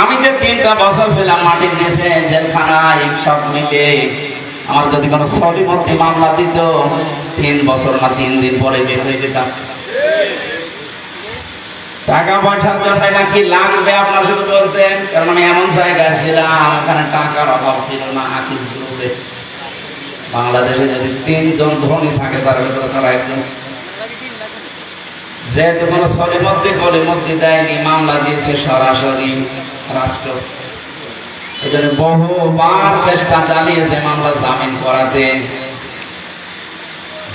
আমি যে তিনটা বছর ছিলাম মাটির নিচে, জেলখানায় সব মিলে আমার যদি কোনো সলিমতি মামলা দিত, তিন বছর না তিন দিন পরে বের হয়ে যেতাম। টাকা পয়সার জন্য নাকি লাগবে আপনার শুধু বলতেন কারণ আমি এমন জায়গায় ছিলাম, ওখানে টাকার অভাব ছিল না আকিস বাংলাদেশে যদি তিনজন ধনী থাকে, তার ভিতরে তারা একজন যেহেতু কোনো সলিমদ্দি কলিমদ্দি দেয়নি, মামলা দিয়েছে সরাসরি রাষ্ট্র। এই জন্য বহুবার চেষ্টা চালিয়েছে মামলা জামিন করাতে।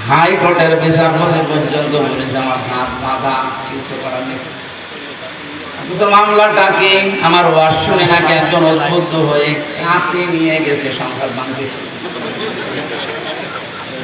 হাইকোর্টের বিচারপতি পর্যন্ত বলেছে, আমার হাত বাঁধা, কিছু করার নেই। অথচ মামলাটা আমার ওয়াজ নাকি একজন উদ্বুদ্ধ হয়ে কাছে নিয়ে গেছে সংবাদ মানবে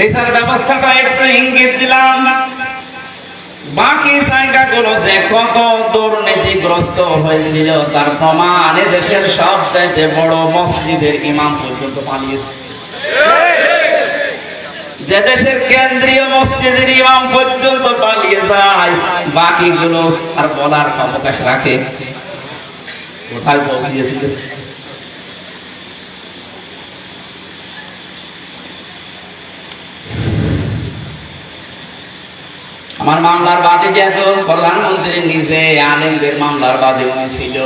বিচার ব্যবস্থাটা একটু ইঙ্গিত দিলাম। বাকি জায়গাগুলো যে কত দুর্নীতিগ্রস্ত হয়েছিল, তার প্রমাণ দেশের সব চাইতে বড় মসজিদের ইমাম পর্যন্ত পালিয়েছে। যে দেশের কেন্দ্রীয় মসজিদের ইমাম পর্যন্ত পালিয়ে যায়, বাকিগুলো আর বলার অবকাশ রাখে। কোথায় পৌঁছিয়েছিল আমার মামলার বাদে যেহেতু প্রধানমন্ত্রী নিজে আলেমদের মামলার বাদে হয়েছিল।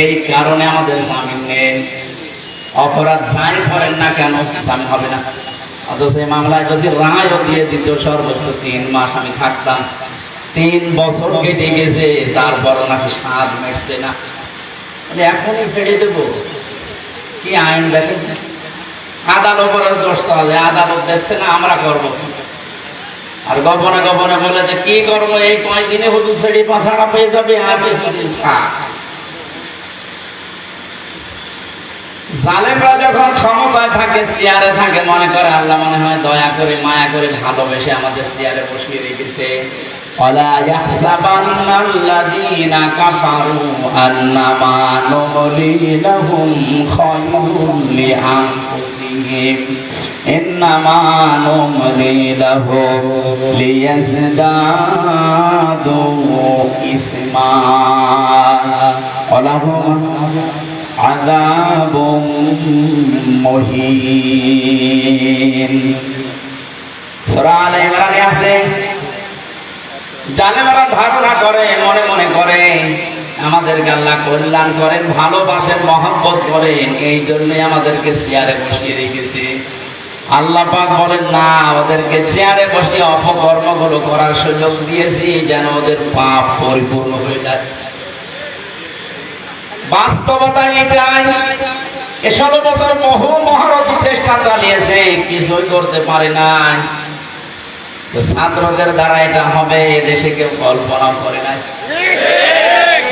এই কারণে আমাদের জামিন নেই অপরাধ যাই করেন না কেন, জামিন হবে না। অথচ এই মামলায় যদি রায়ও দিয়ে দিত, সর্বোচ্চ তিন মাস আমি থাকতাম। তিন বছর কেটে গেছে, তারপরও নাকি স্বাদ মেটছে না। এখনই ছেড়ে দেবো। কি আইন দেখেন আদালত দোষ তাহলে আদালত দেখছে না, আমরা করব আর গোপনে গোপনে বলে যে কি করবো এই কয়দিনে হুজুর ছেড়ে পাছাড়া পেয়ে যাবে আর কিছুদিন থাক জালেমরা যখন ক্ষমতায় থাকে চেয়ারে থাকে মনে করে আল্লাহ মনে হয় দয়া করে মায়া করে ভালোবেসে আমাদের চেয়ারে বসিয়ে রেখেছে ولا يحسبن الذين كفروا أنما نملي لهم خير لأنفسهم إنما نملي لهم ليزدادوا إثما ولهم عذاب مهين সূরা আলে ইমরানে আছে জালেমারা ধারণা করে মনে মনে করে আমাদের আল্লাহ কল্যাণ করেন, ভালোবাসেন, মহব্বত করেন, এই জন্যই আমাদেরকে চেয়ারে বসিয়ে রেখেছে। আল্লাহ পাক বলেন, না, ওদেরকে চেয়ারে বসিয়ে অপকর্মগুলো করার সুযোগ দিয়েছি, যেন ওদের পাপ পরিপূর্ণ হয়ে যায়। বাস্তবতা এটাই, এ বছর বহু মহারথী চেষ্টা চালিয়েছে, কিছুই করতে পারে নাই। ছাত্রদের দ্বারা এটা হবে এদেশে কেউ কল্পনা করে নাই।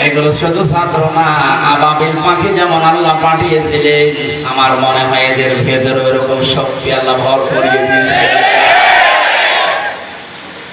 এগুলো শুধু ছাত্র না, আবাবিল পাখি যেমন আল্লাহ পাঠিয়েছিলেন, আমার মনে হয় এদের ভেতরে এরকম শক্তি আল্লাহ ভর করিয়ে দিয়েছে